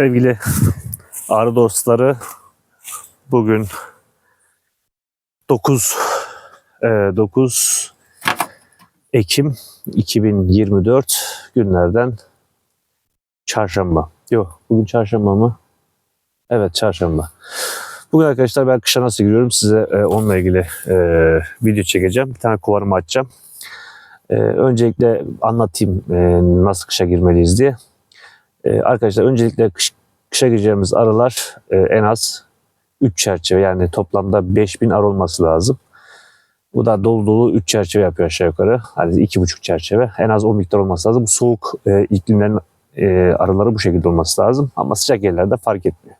Sevgili arı dostları bugün 9 e, 9 Ekim 2024 günlerden çarşamba. Yok bugün çarşamba mı? Evet çarşamba. Bugün arkadaşlar ben kışa nasıl giriyorum size e, onunla ilgili e, video çekeceğim. Bir tane kovanımı açacağım. E, öncelikle anlatayım e, nasıl kışa girmeliyiz diye. E, arkadaşlar öncelikle kış, kışa gireceğimiz arılar e, en az 3 çerçeve yani toplamda 5000 arı olması lazım. Bu da dolu dolu 3 çerçeve yapıyor aşağı yukarı. Hani 2,5 çerçeve. En az o miktar olması lazım. Bu soğuk e, iklimlerin e, arıları bu şekilde olması lazım. Ama sıcak yerlerde fark etmiyor.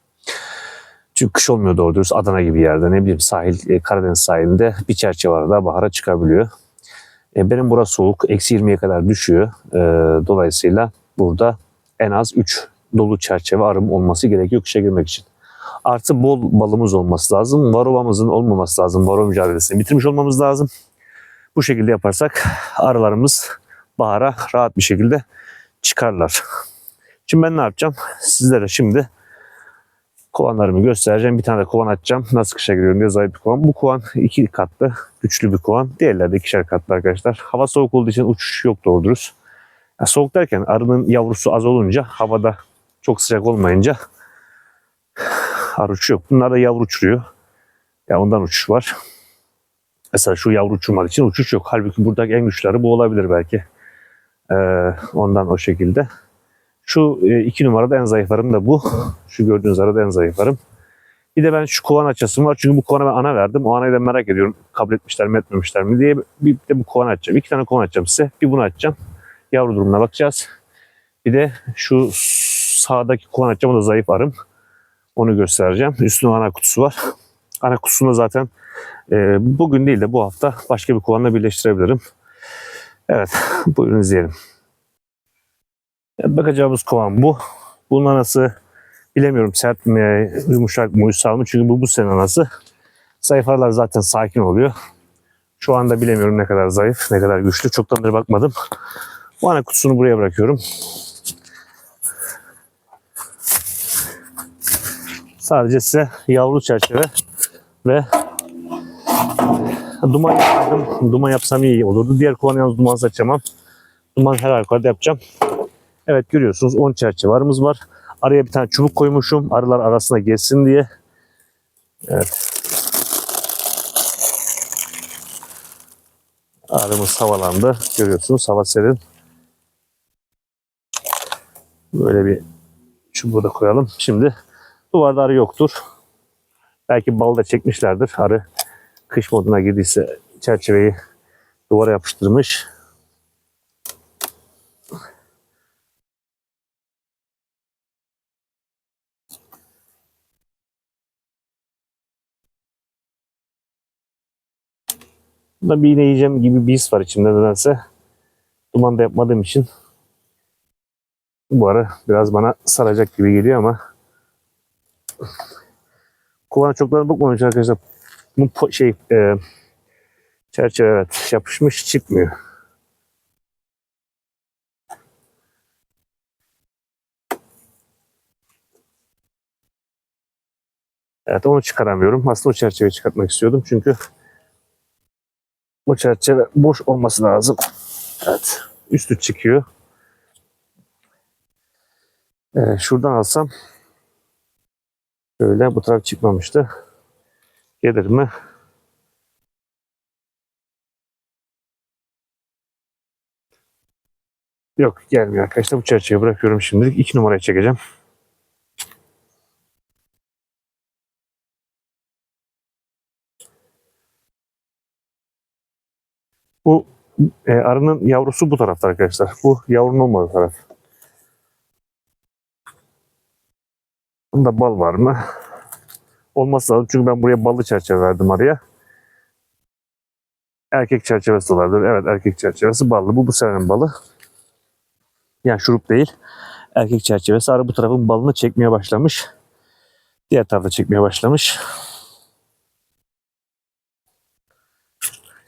Çünkü kış olmuyor doğru dürüst Adana gibi yerde ne bileyim sahil e, Karadeniz sahilinde bir çerçeve arada bahara çıkabiliyor. E, benim burası soğuk. Eksi 20'ye kadar düşüyor. E, dolayısıyla burada en az 3 dolu çerçeve arım olması gerekiyor kışa girmek için. Artı bol balımız olması lazım. Varovamızın olmaması lazım. Varova mücadelesini bitirmiş olmamız lazım. Bu şekilde yaparsak arılarımız bahara rahat bir şekilde çıkarlar. Şimdi ben ne yapacağım? Sizlere şimdi kovanlarımı göstereceğim. Bir tane de kovan açacağım. Nasıl kışa giriyorum diye zayıf bir kovan. Bu kovan iki katlı, güçlü bir kovan. Diğerleri de ikişer katlı arkadaşlar. Hava soğuk olduğu için uçuş yok doğru dürüst. Soğuk derken arının yavrusu az olunca havada çok sıcak olmayınca arı uçuyor. Bunlar da yavru uçuruyor. Ya ondan uçuş var. Mesela şu yavru uçurmak için uçuş yok. Halbuki buradaki en güçleri bu olabilir belki. Ee, ondan o şekilde. Şu e, iki numarada en zayıflarım da bu. Şu gördüğünüz arada en zayıflarım. Bir de ben şu kovan açasım var. Çünkü bu kovana ben ana verdim. O anayı da merak ediyorum. Kabul etmişler mi etmemişler mi diye. Bir de bu kovan açacağım. İki tane kovan açacağım size. Bir bunu açacağım. Yavru durumuna bakacağız. Bir de şu sağdaki kovan açacağım. O da zayıf arım. Onu göstereceğim. Üstünde ana kutusu var. Ana kutusunu zaten e, bugün değil de bu hafta başka bir kovanla birleştirebilirim. Evet. Buyurun izleyelim. Bakacağımız kovan bu. Bunun anası bilemiyorum sert mi, yumuşak mı, uysal mı? Çünkü bu bu sene anası. Zayıf arılar zaten sakin oluyor. Şu anda bilemiyorum ne kadar zayıf, ne kadar güçlü. Çoktan beri bakmadım. Bu ana kutusunu buraya bırakıyorum. Sadece size yavru çerçeve ve duman yapmadım. Duman yapsam iyi olurdu. Diğer kovanı yalnız dumansız açamam. Duman her halükarda yapacağım. Evet görüyorsunuz 10 çerçeve arımız var. Araya bir tane çubuk koymuşum. Arılar arasına geçsin diye. Evet. Arımız havalandı. Görüyorsunuz hava serin. Böyle bir çubuğu da koyalım. Şimdi duvarda arı yoktur. Belki bal da çekmişlerdir. Arı kış moduna girdiyse çerçeveyi duvara yapıştırmış. Bunda bir iğne yiyeceğim gibi bir his var içimde nedense. Duman da yapmadığım için bu ara biraz bana saracak gibi geliyor ama kulağına çoklarına bakmamış arkadaşlar. Bu şey e, çerçeve evet yapışmış çıkmıyor. Evet onu çıkaramıyorum. Aslında o çerçeveyi çıkartmak istiyordum çünkü bu çerçeve boş olması lazım. Evet. Üstü çıkıyor. Ee, şuradan alsam şöyle bu taraf çıkmamıştı. Gelir mi? Yok gelmiyor arkadaşlar. Bu çerçeveyi bırakıyorum şimdilik. İki numaraya çekeceğim. Bu e, arının yavrusu bu tarafta arkadaşlar. Bu yavrunun olmadığı taraf. Bunda bal var mı? Olması lazım çünkü ben buraya ballı çerçeve verdim araya. Erkek çerçevesi olabilir. Evet erkek çerçevesi ballı. Bu bu senenin balı. Yani şurup değil. Erkek çerçevesi. Arı bu tarafın balını çekmeye başlamış. Diğer tarafta çekmeye başlamış.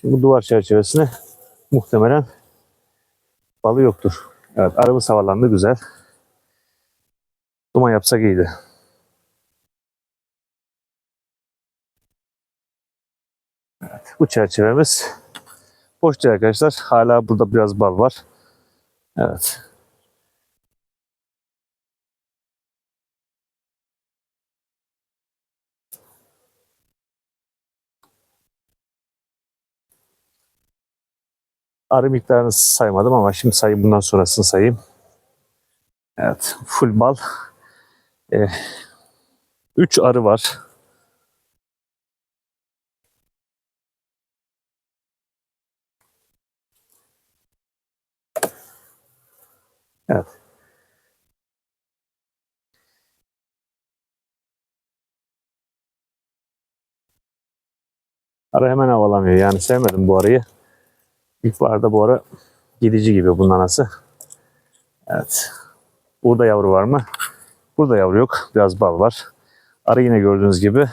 Bu duvar çerçevesine muhtemelen balı yoktur. Evet arımız havalandı güzel. Duman yapsak iyiydi. Bu çerçevemiz boş değil arkadaşlar. Hala burada biraz bal var. Evet. Arı miktarını saymadım ama şimdi sayayım bundan sonrasını sayayım. Evet, full bal. 3 arı var. Evet. Arı hemen havalanıyor. Yani sevmedim bu arıyı. İlkbaharda bu ara gidici gibi bunun anası. Evet. Burada yavru var mı? Burada yavru yok. Biraz bal var. Arı yine gördüğünüz gibi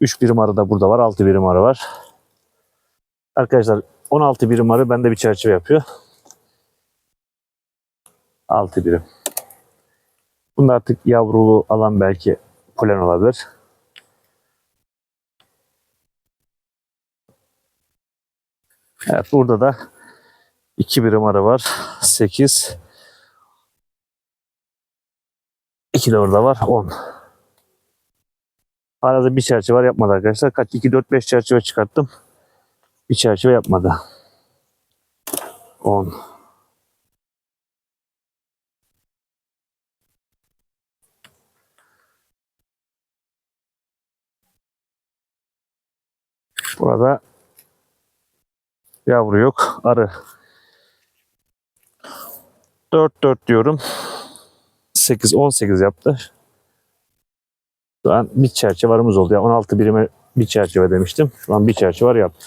3 birim arı da burada var. 6 birim arı var. Arkadaşlar 16 birim arı bende bir çerçeve yapıyor. 6 birim. Bunda artık yavrulu alan belki polen olabilir. Evet burada da 2 birim arı var. 8 2 de orada var. 10. Arada bir çerçeve var yapmadı arkadaşlar. Kaç? 2, 4, 5 çerçeve çıkarttım. Bir çerçeve yapmadı. 10. Burada yavru yok. Arı. 4 4 diyorum. 8 18 yaptı. Şu an bir çerçevarımız oldu. Ya 16 birime bir çerçeve demiştim. Şu an bir çerçeve var yaptı.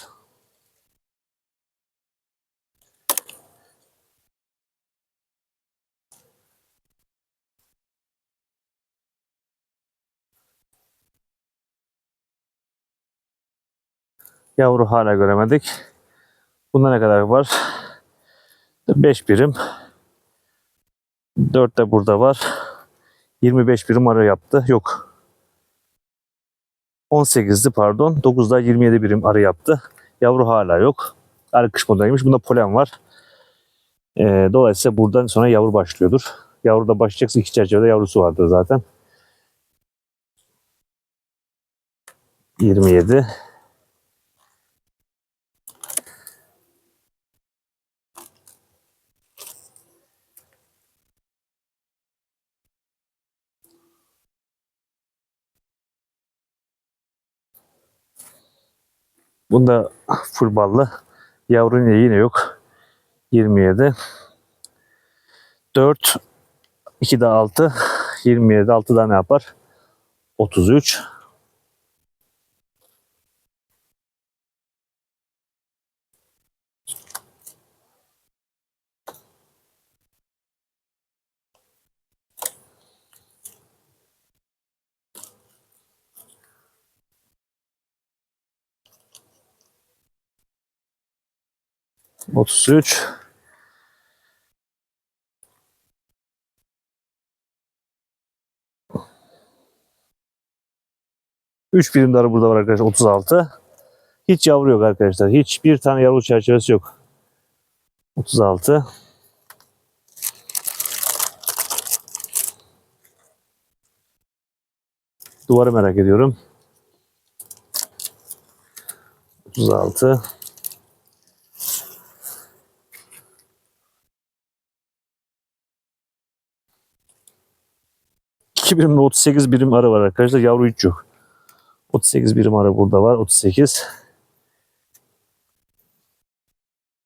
Yavru hala göremedik. Bunda ne kadar var? 5 birim. 4 de burada var. 25 birim arı yaptı. Yok. 18'di pardon. 9'da 27 birim arı yaptı. Yavru hala yok. Arı kış modeldeymiş. Bunda polen var. Ee, dolayısıyla buradan sonra yavru başlıyordur. Yavru da başlayacaksa iki çerçevede yavrusu vardır zaten. 27. Bunda full ballı. Yavru yine, yine yok. 27. 4 2 de 6 27 6 da ne yapar? 33. Otuz üç. Üç birim darı burada var arkadaşlar. 36. Hiç yavru yok arkadaşlar. Hiçbir tane yavru çerçevesi yok. 36. Duvarı merak ediyorum. 36. İki birimde 38 birim arı var arkadaşlar. Yavru hiç yok. 38 birim arı burada var. 38.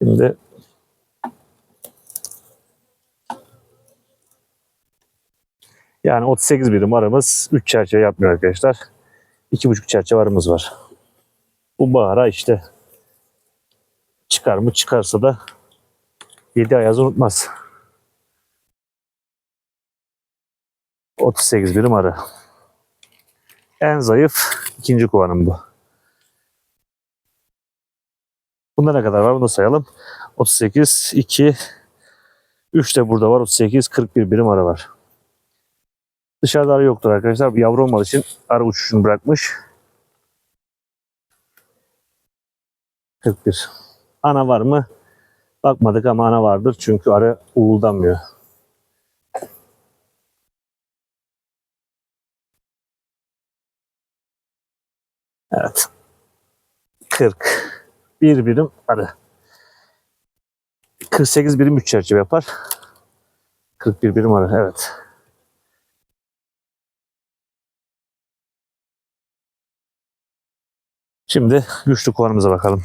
Şimdi yani 38 birim arımız 3 çerçeve yapmıyor arkadaşlar. 2,5 çerçeve arımız var. Bu bahara işte çıkar mı çıkarsa da 7 ayaz unutmaz. 38 birim arı. En zayıf ikinci kovanım bu. Bunda ne kadar var? Bunu sayalım. 38, 2, 3 de burada var. 38, 41 birim ara var. Dışarıda arı yoktur arkadaşlar. Yavru olmadığı için arı uçuşunu bırakmış. 41. Ana var mı? Bakmadık ama ana vardır. Çünkü arı uğuldamıyor. Evet. 40. Bir birim arı. 48 birim 3 çerçeve yapar. 41 birim arı. Evet. Şimdi güçlü kovanımıza bakalım.